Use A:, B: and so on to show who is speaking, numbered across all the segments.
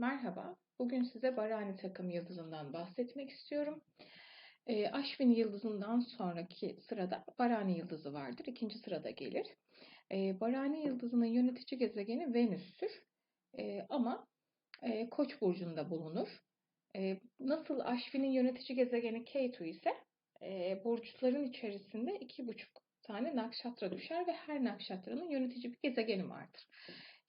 A: Merhaba, bugün size Barani takım yıldızından bahsetmek istiyorum. E, Aşvin yıldızından sonraki sırada Barani yıldızı vardır. İkinci sırada gelir. E, Barani yıldızının yönetici gezegeni Venüs'tür. E, ama e, Koç burcunda bulunur. E, nasıl Aşvin'in yönetici gezegeni Ketu ise e, burçların içerisinde iki buçuk tane nakşatra düşer ve her nakşatranın yönetici bir gezegeni vardır.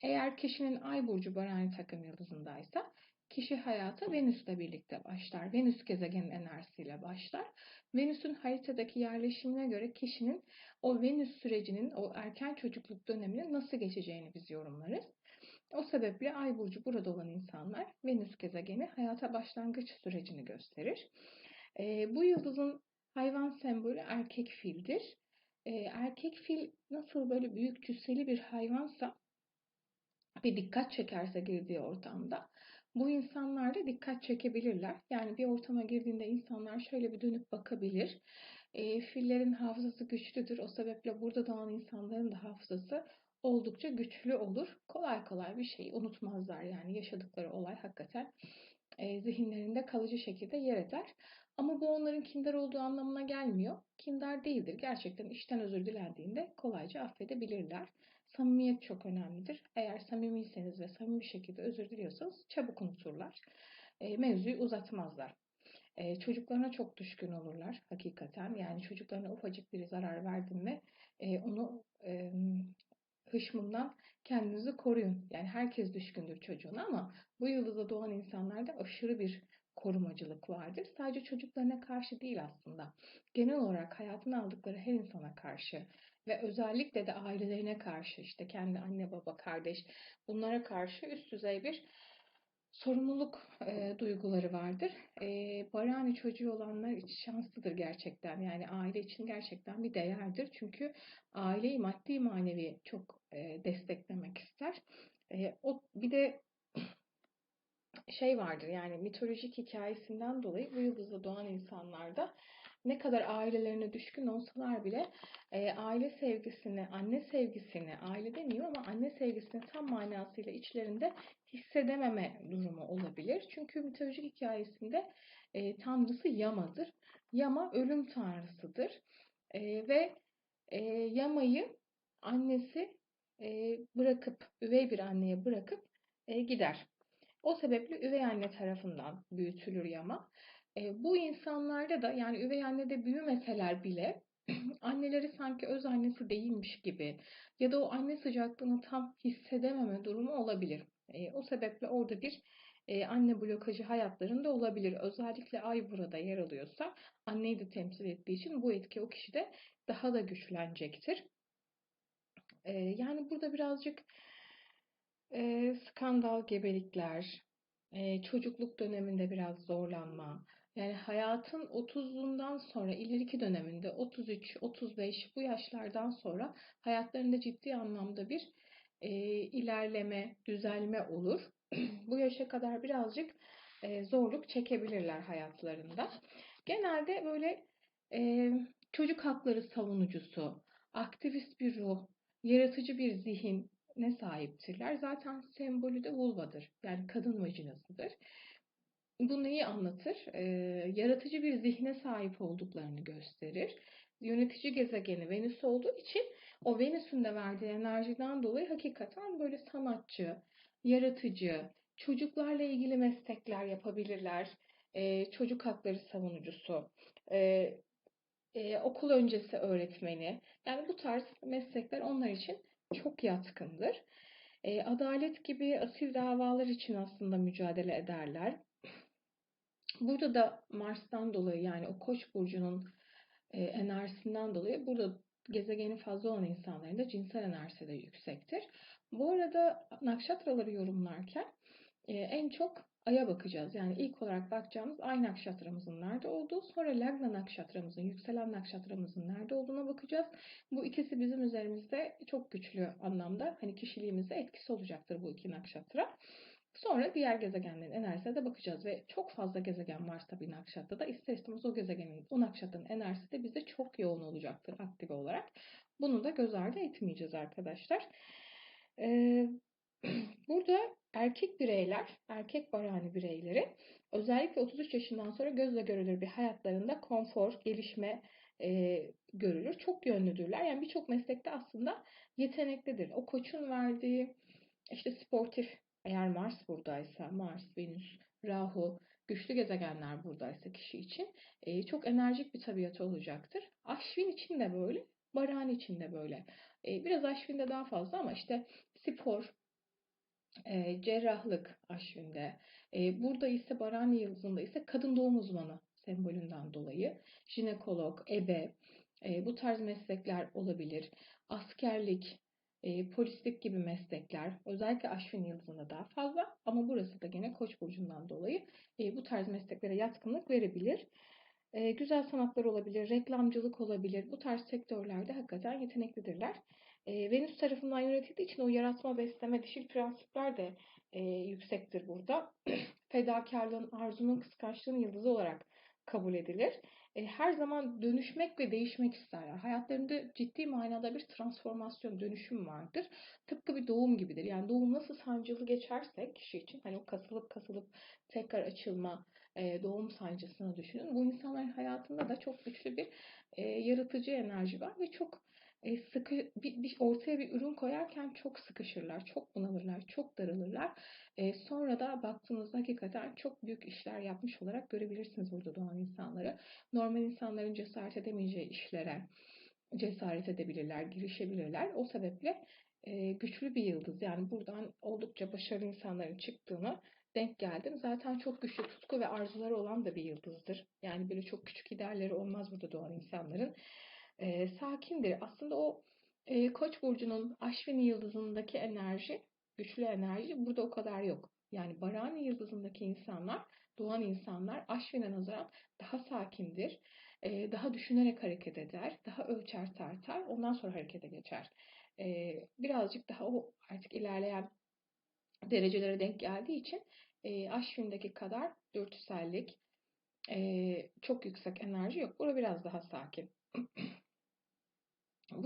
A: Eğer kişinin ay burcu Barani takım yıldızındaysa kişi hayata Venüs'le birlikte başlar. Venüs gezegenin enerjisiyle başlar. Venüs'ün haritadaki yerleşimine göre kişinin o Venüs sürecinin, o erken çocukluk döneminin nasıl geçeceğini biz yorumlarız. O sebeple ay burcu burada olan insanlar Venüs gezegeni hayata başlangıç sürecini gösterir. E, bu yıldızın hayvan sembolü erkek fildir. E, erkek fil nasıl böyle büyük cüsseli bir hayvansa bir dikkat çekerse girdiği ortamda bu insanlar da dikkat çekebilirler. Yani bir ortama girdiğinde insanlar şöyle bir dönüp bakabilir. E, fillerin hafızası güçlüdür. O sebeple burada doğan insanların da hafızası oldukça güçlü olur. Kolay kolay bir şeyi unutmazlar. Yani yaşadıkları olay hakikaten e, zihinlerinde kalıcı şekilde yer eder. Ama bu onların kindar olduğu anlamına gelmiyor. Kindar değildir. Gerçekten işten özür dilendiğinde kolayca affedebilirler. Samimiyet çok önemlidir. Eğer samimiyseniz ve samimi bir şekilde özür diliyorsanız çabuk unuturlar. E, mevzuyu uzatmazlar. E, çocuklarına çok düşkün olurlar hakikaten. Yani çocuklarına ufacık bir zarar verdim mi e, onu e, hışmından kendinizi koruyun. Yani herkes düşkündür çocuğuna ama bu yıldızda doğan insanlarda aşırı bir korumacılık vardır. Sadece çocuklarına karşı değil aslında. Genel olarak hayatını aldıkları her insana karşı ve özellikle de ailelerine karşı işte kendi anne baba kardeş bunlara karşı üst düzey bir sorumluluk e, duyguları vardır. E, barani çocuğu olanlar şanslıdır gerçekten. Yani aile için gerçekten bir değerdir. Çünkü aileyi maddi manevi çok e, desteklemek ister. E, o bir de şey vardır yani mitolojik hikayesinden dolayı bu yıldızda doğan insanlarda ne kadar ailelerine düşkün olsalar bile e, aile sevgisini, anne sevgisini, aile demeyeyim ama anne sevgisini tam manasıyla içlerinde hissedememe durumu olabilir. Çünkü mitolojik hikayesinde e, tanrısı Yama'dır. Yama ölüm tanrısıdır. E, ve e, Yama'yı annesi e, bırakıp, üvey bir anneye bırakıp e, gider. O sebeple üvey anne tarafından büyütülür Yama. E, bu insanlarda da yani üvey annede büyümeseler bile anneleri sanki öz annesi değilmiş gibi ya da o anne sıcaklığını tam hissedememe durumu olabilir. E, o sebeple orada bir e, anne blokajı hayatlarında olabilir. Özellikle ay burada yer alıyorsa anneyi de temsil ettiği için bu etki o kişide daha da güçlenecektir. E, yani burada birazcık e, skandal gebelikler, e, çocukluk döneminde biraz zorlanma, yani hayatın 30'undan sonra ileriki döneminde 33, 35 bu yaşlardan sonra hayatlarında ciddi anlamda bir e, ilerleme, düzelme olur. bu yaşa kadar birazcık e, zorluk çekebilirler hayatlarında. Genelde böyle e, çocuk hakları savunucusu, aktivist bir ruh, yaratıcı bir zihin ne sahiptirler? Zaten sembolü de vulvadır. Yani kadın vajinasıdır. Bu neyi anlatır? Ee, yaratıcı bir zihne sahip olduklarını gösterir. Yönetici gezegeni Venüs olduğu için o Venüs'ün de verdiği enerjiden dolayı hakikaten böyle sanatçı, yaratıcı, çocuklarla ilgili meslekler yapabilirler. Ee, çocuk hakları savunucusu, e, e, okul öncesi öğretmeni. Yani bu tarz meslekler onlar için çok yatkındır. E, adalet gibi asil davalar için aslında mücadele ederler. Burada da Mars'tan dolayı yani o Koç burcunun e, enerjisinden dolayı burada gezegeni fazla olan insanların da cinsel enerjisi de yüksektir. Bu arada nakşatraları yorumlarken e, en çok Ay'a bakacağız. Yani ilk olarak bakacağımız Ay nakşatramızın nerede olduğu, sonra Lagna nakşatramızın, yükselen nakşatramızın nerede olduğuna bakacağız. Bu ikisi bizim üzerimizde çok güçlü anlamda hani kişiliğimize etkisi olacaktır bu iki nakşatra. Sonra diğer gezegenlerin enerjisine de bakacağız ve çok fazla gezegen varsa bir nakşatta da ister istemez o gezegenin, o nakşatın enerjisi de bize çok yoğun olacaktır aktif olarak. Bunu da göz ardı etmeyeceğiz arkadaşlar. Ee, Burada erkek bireyler, erkek barani bireyleri özellikle 33 yaşından sonra gözle görülür bir hayatlarında konfor, gelişme e, görülür. Çok yönlüdürler. Yani birçok meslekte aslında yeteneklidir. O koçun verdiği işte sportif eğer Mars buradaysa, Mars, Venüs, Rahu, güçlü gezegenler buradaysa kişi için e, çok enerjik bir tabiatı olacaktır. Aşvin için de böyle, Baran için de böyle. E, biraz Aşvin'de daha fazla ama işte spor, e, cerrahlık Aşvin'de. E, burada ise Barani yıldızında ise kadın doğum uzmanı sembolünden dolayı jinekolog, ebe, e, bu tarz meslekler olabilir. Askerlik, e, polislik gibi meslekler özellikle Aşvin yıldızında daha fazla ama burası da gene Koç burcundan dolayı e, bu tarz mesleklere yatkınlık verebilir. E, güzel sanatlar olabilir, reklamcılık olabilir. Bu tarz sektörlerde hakikaten yeteneklidirler. E, Venüs tarafından yönetildiği için o yaratma, besleme, dişil prensipler de e, yüksektir burada. Fedakarlığın, arzunun, kıskançlığın yıldızı olarak kabul edilir. E, her zaman dönüşmek ve değişmek isterler. Hayatlarında ciddi manada bir transformasyon, dönüşüm vardır. Tıpkı bir doğum gibidir. Yani doğum nasıl sancılı geçerse kişi için hani o kasılıp kasılıp tekrar açılma, e, doğum sancısını düşünün. Bu insanların hayatında da çok güçlü bir e, yaratıcı enerji var ve çok e, sıkı bir, bir ortaya bir ürün koyarken çok sıkışırlar, çok bunalırlar, çok daralırlar. E, sonra da baktığınızda hakikaten çok büyük işler yapmış olarak görebilirsiniz burada doğan insanları. Normal insanların cesaret edemeyeceği işlere cesaret edebilirler, girişebilirler. O sebeple e, güçlü bir yıldız. Yani buradan oldukça başarılı insanların çıktığını denk geldim. Zaten çok güçlü tutku ve arzuları olan da bir yıldızdır. Yani böyle çok küçük idealleri olmaz burada doğan insanların e, sakindir. Aslında o e, Koç burcunun Aşvini yıldızındaki enerji, güçlü enerji burada o kadar yok. Yani Barani yıldızındaki insanlar, doğan insanlar Aşvin'e nazaran daha sakindir. E, daha düşünerek hareket eder, daha ölçer tartar, ondan sonra harekete geçer. E, birazcık daha o artık ilerleyen derecelere denk geldiği için e, Aşvin'deki kadar dürtüsellik, e, çok yüksek enerji yok. Burada biraz daha sakin.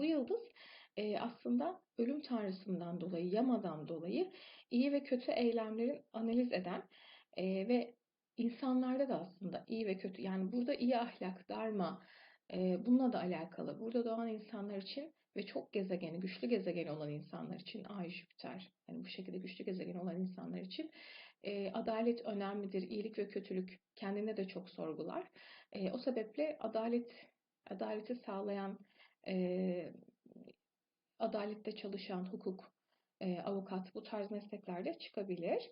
A: Bu yıldız e, aslında ölüm tanrısından dolayı, Yama'dan dolayı iyi ve kötü eylemlerin analiz eden e, ve insanlarda da aslında iyi ve kötü, yani burada iyi ahlak, dharma, e, bununla da alakalı. Burada doğan insanlar için ve çok gezegeni, güçlü gezegeni olan insanlar için Ay, Jüpiter, yani bu şekilde güçlü gezegeni olan insanlar için e, adalet önemlidir, iyilik ve kötülük kendine de çok sorgular. E, o sebeple adalet, adaleti sağlayan e, adalette çalışan hukuk, e, avukat bu tarz mesleklerde çıkabilir.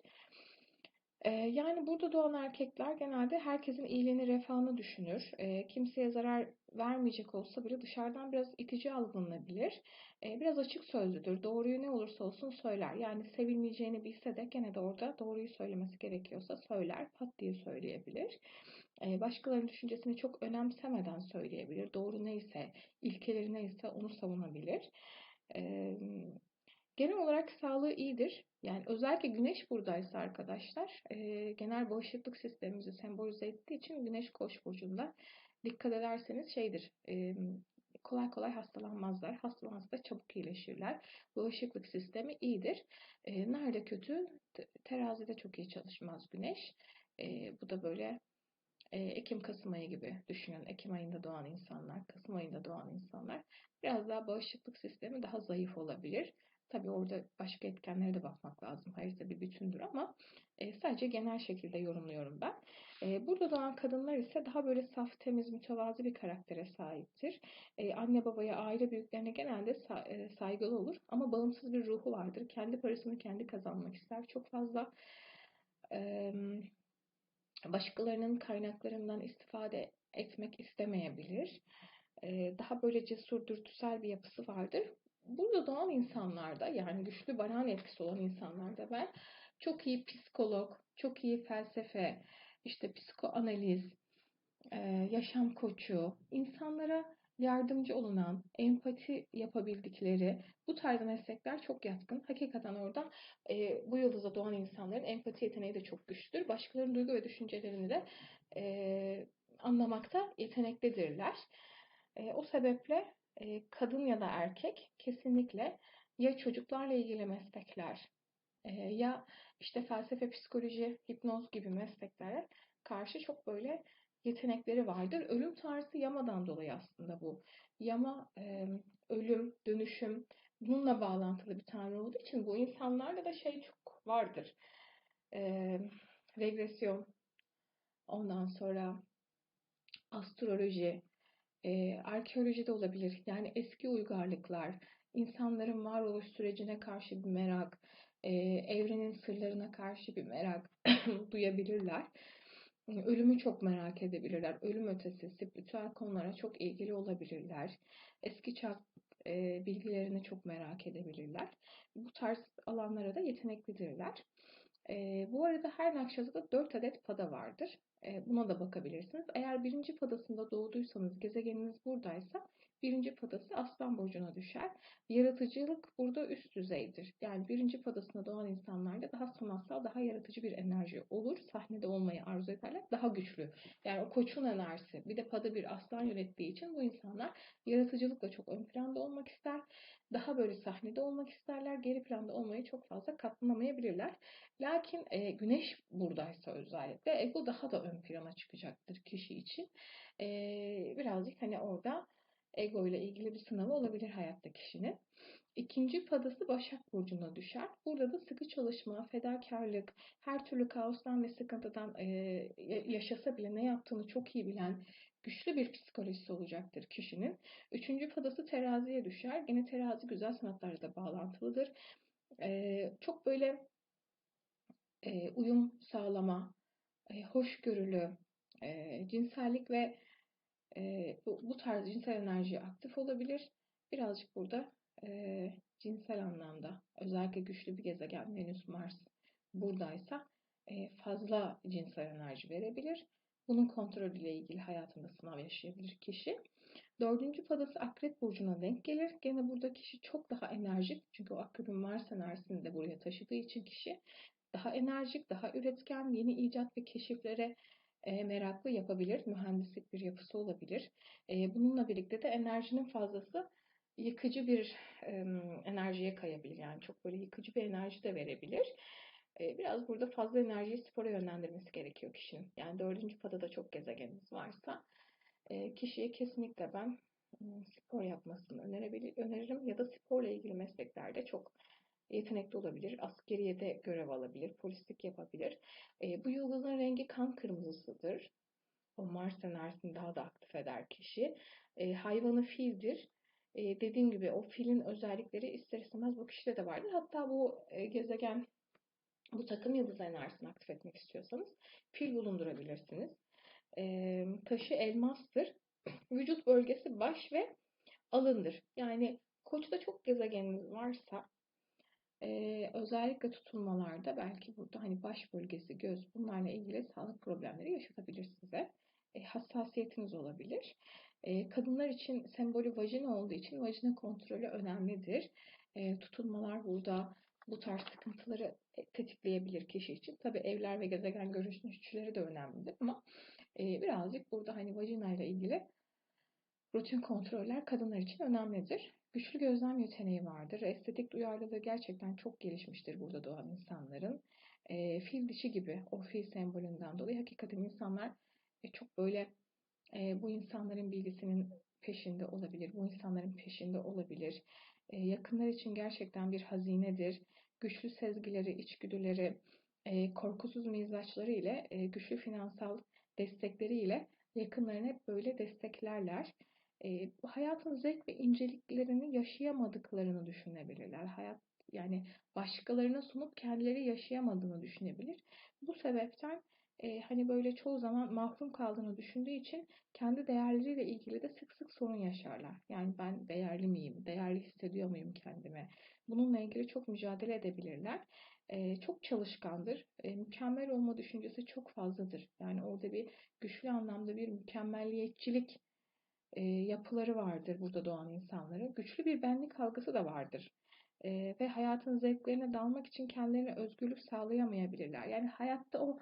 A: E, yani burada doğan erkekler genelde herkesin iyiliğini, refahını düşünür. E, kimseye zarar vermeyecek olsa bile dışarıdan biraz itici algılanabilir. E, biraz açık sözlüdür. Doğruyu ne olursa olsun söyler. Yani sevilmeyeceğini bilse de gene de orada doğruyu söylemesi gerekiyorsa söyler, pat diye söyleyebilir başkalarının düşüncesini çok önemsemeden söyleyebilir. Doğru neyse, ilkeleri neyse onu savunabilir. Genel olarak sağlığı iyidir. Yani özellikle güneş buradaysa arkadaşlar genel bağışıklık sistemimizi sembolize ettiği için güneş koç burcunda dikkat ederseniz şeydir kolay kolay hastalanmazlar. Hastalansa da çabuk iyileşirler. Bağışıklık sistemi iyidir. nerede kötü? Terazide çok iyi çalışmaz güneş. bu da böyle Ekim-Kasım ayı gibi düşünün. Ekim ayında doğan insanlar, Kasım ayında doğan insanlar biraz daha bağışıklık sistemi daha zayıf olabilir. Tabi orada başka etkenlere de bakmak lazım. Harita bir bütündür ama e, sadece genel şekilde yorumluyorum ben. E, burada doğan kadınlar ise daha böyle saf, temiz, mütevazi bir karaktere sahiptir. E, anne babaya, aile büyüklerine genelde sa e, saygılı olur ama bağımsız bir ruhu vardır. Kendi parasını kendi kazanmak ister. Çok fazla... E, başkalarının kaynaklarından istifade etmek istemeyebilir. Daha böyle cesur, dürtüsel bir yapısı vardır. Burada doğan insanlarda yani güçlü baran etkisi olan insanlarda ben çok iyi psikolog, çok iyi felsefe, işte psikoanaliz, yaşam koçu, insanlara yardımcı olunan, empati yapabildikleri bu tarz meslekler çok yatkın. Hakikaten orada e, bu yıldıza doğan insanların empati yeteneği de çok güçlüdür. Başkalarının duygu ve düşüncelerini de e, anlamakta yeteneklidirler. E, o sebeple e, kadın ya da erkek kesinlikle ya çocuklarla ilgili meslekler e, ya işte felsefe, psikoloji, hipnoz gibi mesleklere karşı çok böyle yetenekleri vardır. Ölüm tarzı yamadan dolayı aslında bu. Yama e, ölüm, dönüşüm bununla bağlantılı bir tanrı olduğu için bu insanlarda da şey çok vardır. E, regresyon, ondan sonra astroloji, e, arkeoloji de olabilir. Yani eski uygarlıklar, insanların varoluş sürecine karşı bir merak, e, evrenin sırlarına karşı bir merak duyabilirler. Ölümü çok merak edebilirler. Ölüm ötesi, spiritüel konulara çok ilgili olabilirler. Eski çağ e, bilgilerini çok merak edebilirler. Bu tarz alanlara da yeteneklidirler. E, bu arada her nakşada 4 adet pada vardır. E, buna da bakabilirsiniz. Eğer birinci padasında doğduysanız, gezegeniniz buradaysa birinci padası Aslan Burcu'na düşer. Yaratıcılık burada üst düzeydir. Yani birinci padasında doğan insanlarda daha sanatsal, daha yaratıcı bir enerji olur. Sahnede olmayı arzu ederler. Daha güçlü. Yani o koçun enerjisi. Bir de pada bir aslan yönettiği için bu insanlar yaratıcılıkla çok ön planda olmak ister. Daha böyle sahnede olmak isterler. Geri planda olmayı çok fazla katlanamayabilirler. Lakin e, güneş buradaysa özellikle ego daha da ön plana çıkacaktır kişi için. E, birazcık hani orada ego ile ilgili bir sınavı olabilir hayatta kişinin. İkinci padası Başak Burcu'na düşer. Burada da sıkı çalışma, fedakarlık, her türlü kaostan ve sıkıntıdan e, yaşasa bile ne yaptığını çok iyi bilen güçlü bir psikolojisi olacaktır kişinin. Üçüncü padası teraziye düşer. Yine terazi güzel sanatlarla da bağlantılıdır. E, çok böyle e, uyum sağlama, e, hoşgörülü, e, cinsellik ve e, bu, bu tarz cinsel enerji aktif olabilir. Birazcık burada e, cinsel anlamda özellikle güçlü bir gezegen Venüs Mars buradaysa e, fazla cinsel enerji verebilir. Bunun kontrolüyle ilgili hayatında sınav yaşayabilir kişi. Dördüncü padası Akrep Burcu'na denk gelir. Gene burada kişi çok daha enerjik. Çünkü o Akrep'in Mars enerjisini de buraya taşıdığı için kişi daha enerjik, daha üretken, yeni icat ve keşiflere e, meraklı yapabilir. Mühendislik bir yapısı olabilir. E, bununla birlikte de enerjinin fazlası yıkıcı bir enerjiye kayabilir. Yani çok böyle yıkıcı bir enerji de verebilir. E, biraz burada fazla enerjiyi spora yönlendirmesi gerekiyor kişinin. Yani dördüncü padada çok gezegeniniz varsa kişiye kesinlikle ben spor yapmasını önerebilir, öneririm. Ya da sporla ilgili mesleklerde çok yetenekli olabilir. Askeriye de görev alabilir. Polislik yapabilir. E, bu yıldızın rengi kan kırmızısıdır. O Mars enerjisini daha da aktif eder kişi. E, hayvanı fildir. E, dediğim gibi o filin özellikleri ister istemez bu kişide de vardır. Hatta bu e, gezegen bu takım yıldız enerjisini aktif etmek istiyorsanız fil bulundurabilirsiniz. E, taşı elmastır. Vücut bölgesi baş ve alındır. Yani koçta çok gezegeniniz varsa ee, özellikle tutulmalarda belki burada hani baş bölgesi, göz bunlarla ilgili sağlık problemleri yaşatabilir size. E, hassasiyetiniz olabilir. E, kadınlar için sembolü vajina olduğu için vajina kontrolü önemlidir. E, tutulmalar burada bu tarz sıkıntıları tetikleyebilir kişi için. Tabi evler ve gezegen görüşünüşçüleri de önemlidir ama e, birazcık burada hani vajina ile ilgili rutin kontroller kadınlar için önemlidir. Güçlü gözlem yeteneği vardır. Estetik duyarlılığı gerçekten çok gelişmiştir burada doğan insanların. E, fil dişi gibi o fil sembolünden dolayı hakikaten insanlar e, çok böyle e, bu insanların bilgisinin peşinde olabilir. Bu insanların peşinde olabilir. E, yakınlar için gerçekten bir hazinedir. Güçlü sezgileri, içgüdüleri, e, korkusuz mizaçları ile e, güçlü finansal destekleriyle yakınlarını hep böyle desteklerler hayatın zevk ve inceliklerini yaşayamadıklarını düşünebilirler. Hayat yani başkalarına sunup kendileri yaşayamadığını düşünebilir. Bu sebepten e, hani böyle çoğu zaman mahrum kaldığını düşündüğü için kendi değerleriyle ilgili de sık sık sorun yaşarlar. Yani ben değerli miyim? Değerli hissediyor muyum kendime? Bununla ilgili çok mücadele edebilirler. E, çok çalışkandır. E, mükemmel olma düşüncesi çok fazladır. Yani orada bir güçlü anlamda bir mükemmelliyetçilik e, yapıları vardır burada doğan insanların. Güçlü bir benlik algısı da vardır. E, ve hayatın zevklerine dalmak için kendilerine özgürlük sağlayamayabilirler. Yani hayatta o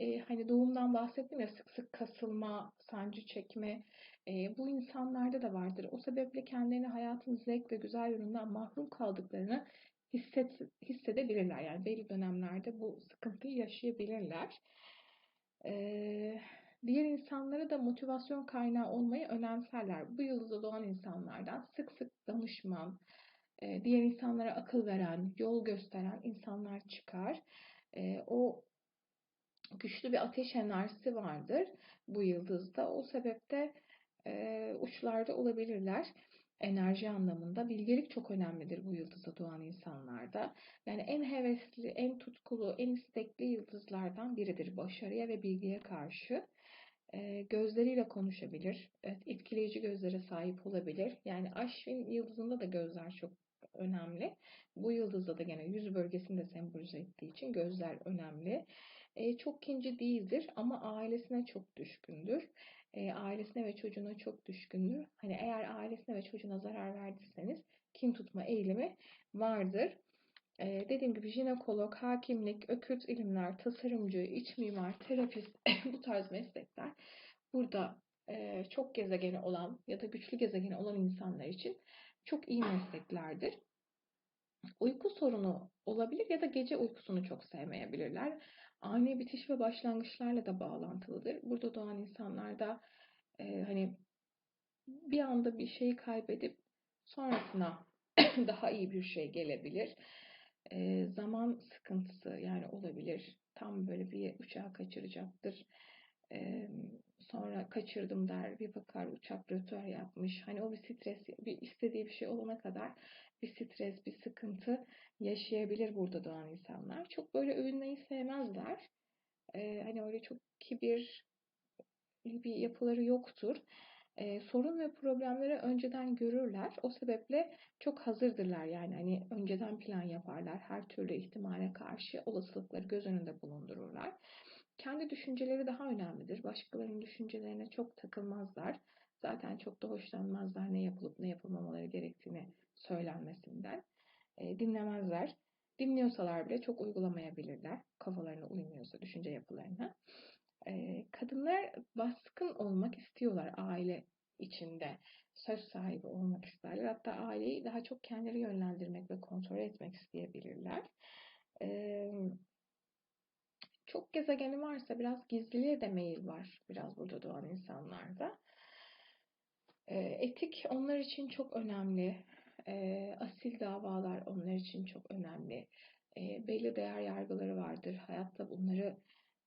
A: e, hani doğumdan bahsettim ya sık sık kasılma, sancı çekme e, bu insanlarda da vardır. O sebeple kendilerini hayatın zevk ve güzel yönünden mahrum kaldıklarını hisset, hissedebilirler. Yani belli dönemlerde bu sıkıntıyı yaşayabilirler. Ee, diğer insanlara da motivasyon kaynağı olmayı önemserler. Bu yıldızda doğan insanlardan sık sık danışman, e, diğer insanlara akıl veren, yol gösteren insanlar çıkar. E, o güçlü bir ateş enerjisi vardır bu yıldızda. O sebeple e, uçlarda olabilirler enerji anlamında. Bilgelik çok önemlidir bu yıldızda doğan insanlarda. Yani en hevesli, en tutkulu, en istekli yıldızlardan biridir başarıya ve bilgiye karşı. Gözleriyle konuşabilir. Evet, etkileyici gözlere sahip olabilir. Yani Aşvin yıldızında da gözler çok önemli. Bu yıldızda da gene yüz bölgesini de sembolize ettiği için gözler önemli. E, çok kinci değildir ama ailesine çok düşkündür. E, ailesine ve çocuğuna çok düşkündür. Hani eğer ailesine ve çocuğuna zarar verdiyseniz kin tutma eğilimi vardır. E, dediğim gibi jinekolog, hakimlik, ökült ilimler, tasarımcı, iç mimar, terapist bu tarz meslekler burada e, çok gezegeni olan ya da güçlü gezegeni olan insanlar için çok iyi mesleklerdir. Uyku sorunu olabilir ya da gece uykusunu çok sevmeyebilirler. Ani bitiş ve başlangıçlarla da bağlantılıdır. Burada doğan insanlarda e, hani bir anda bir şeyi kaybedip sonrasına daha iyi bir şey gelebilir. E, zaman sıkıntısı yani olabilir. Tam böyle bir uçağı kaçıracaktır. E, sonra kaçırdım der bir bakar uçak rötör yapmış. Hani o bir stres, bir istediği bir şey olana kadar bir stres, bir sıkıntı yaşayabilir burada doğan insanlar. Çok böyle övünmeyi sevmezler. Ee, hani öyle çok kibir bir yapıları yoktur. Ee, sorun ve problemleri önceden görürler. O sebeple çok hazırdırlar yani hani önceden plan yaparlar. Her türlü ihtimale karşı olasılıkları göz önünde bulundururlar. Kendi düşünceleri daha önemlidir. Başkalarının düşüncelerine çok takılmazlar. Zaten çok da hoşlanmazlar ne yapılıp ne yapılmamaları gerektiğini söylenmesinden. E, dinlemezler. Dinliyorsalar bile çok uygulamayabilirler. Kafalarına uymuyorsa düşünce yapılarına. E, kadınlar baskın olmak istiyorlar aile içinde. Söz sahibi olmak isterler. Hatta aileyi daha çok kendileri yönlendirmek ve kontrol etmek isteyebilirler. Ee, çok gezegeni varsa biraz gizliliğe de meyil var biraz burada doğan insanlarda. Ee, etik onlar için çok önemli. Ee, asil davalar onlar için çok önemli. Ee, belli değer yargıları vardır. Hayatta bunları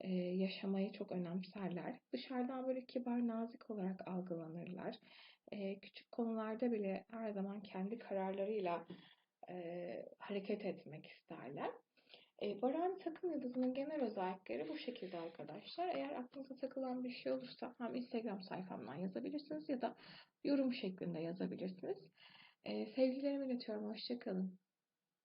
A: e, yaşamayı çok önemserler. Dışarıdan böyle kibar, nazik olarak algılanırlar. E, küçük konularda bile her zaman kendi kararlarıyla e, hareket etmek isterler. E, Varan takım yıldızının genel özellikleri bu şekilde arkadaşlar. Eğer aklınıza takılan bir şey olursa hem Instagram sayfamdan yazabilirsiniz ya da yorum şeklinde yazabilirsiniz. E, sevgilerimi iletiyorum. Hoşçakalın.